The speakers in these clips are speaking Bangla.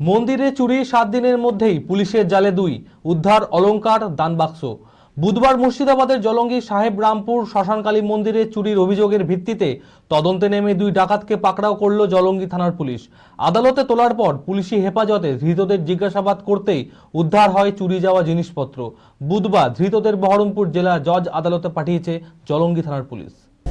মন্দিরে চুরি সাত দিনের মধ্যেই পুলিশের জালে দুই, উদ্ধার অলংকার, দানবাক্স। বুধবার মুর্শিদাবাদের জলঙ্গি সাহেব রামপুর শ্মশানকালী মন্দিরে চুরির অভিযোগের ভিত্তিতে তদন্তে নেমে দুই ডাকাতকে পাকড়াও করল জলঙ্গি থানার পুলিশ। আদালতে তোলার পর পুলিশি হেফাজতে ধৃতদের জিজ্ঞাসাবাদ করতেই উদ্ধার হয় চুরি যাওয়া জিনিসপত্র। বুধবার ধৃতদের বহরমপুর জেলা জজ আদালতে পাঠিয়েছে জলঙ্গি থানার পুলিশ।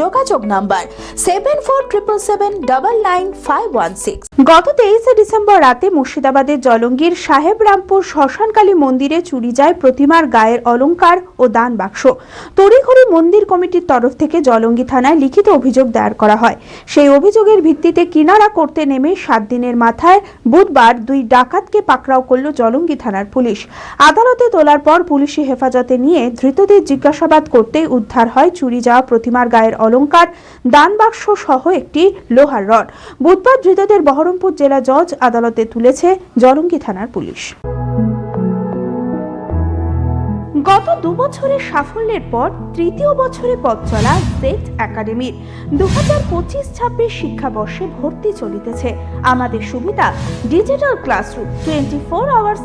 যোগাযোগ number seven four triple seven double nine five one six গত তেইশে ডিসেম্বর রাতে মুর্শিদাবাদের জলঙ্গির সাহেব রামপুর শ্মশানকালী মন্দিরে চুরি যায় প্রতিমার গায়ের অলংকার ও দান বাক্স। তড়িঘড়ি মন্দির কমিটির তরফ থেকে জলঙ্গি থানায় লিখিত অভিযোগ দায়ের করা হয়। সেই অভিযোগের ভিত্তিতে কিনারা করতে নেমে সাত দিনের মাথায় বুধবার দুই ডাকাতকে পাকড়াও করল জলঙ্গি থানার পুলিশ। আদালতে তোলার পর পুলিশি হেফাজতে নিয়ে ধৃতদের জিজ্ঞাসাবাদ করতে উদ্ধার হয় চুরি যাওয়া প্রতিমার গায়ের অলংকার, দান বাক্স সহ একটি লোহার রড। বুধবার ধৃতদের বহরমপুর জেলা জজ আদালতে তুলেছে জলঙ্গি থানার পুলিশ। গত দু বছরের সাফল্যের পর তৃতীয় বছরে পথ চলা জেড একাডেমির। দু হাজার পঁচিশ ছাব্বিশ শিক্ষাবর্ষে ভর্তি চলিতেছে। আমাদের সুবিধা, digital classroom twenty four hours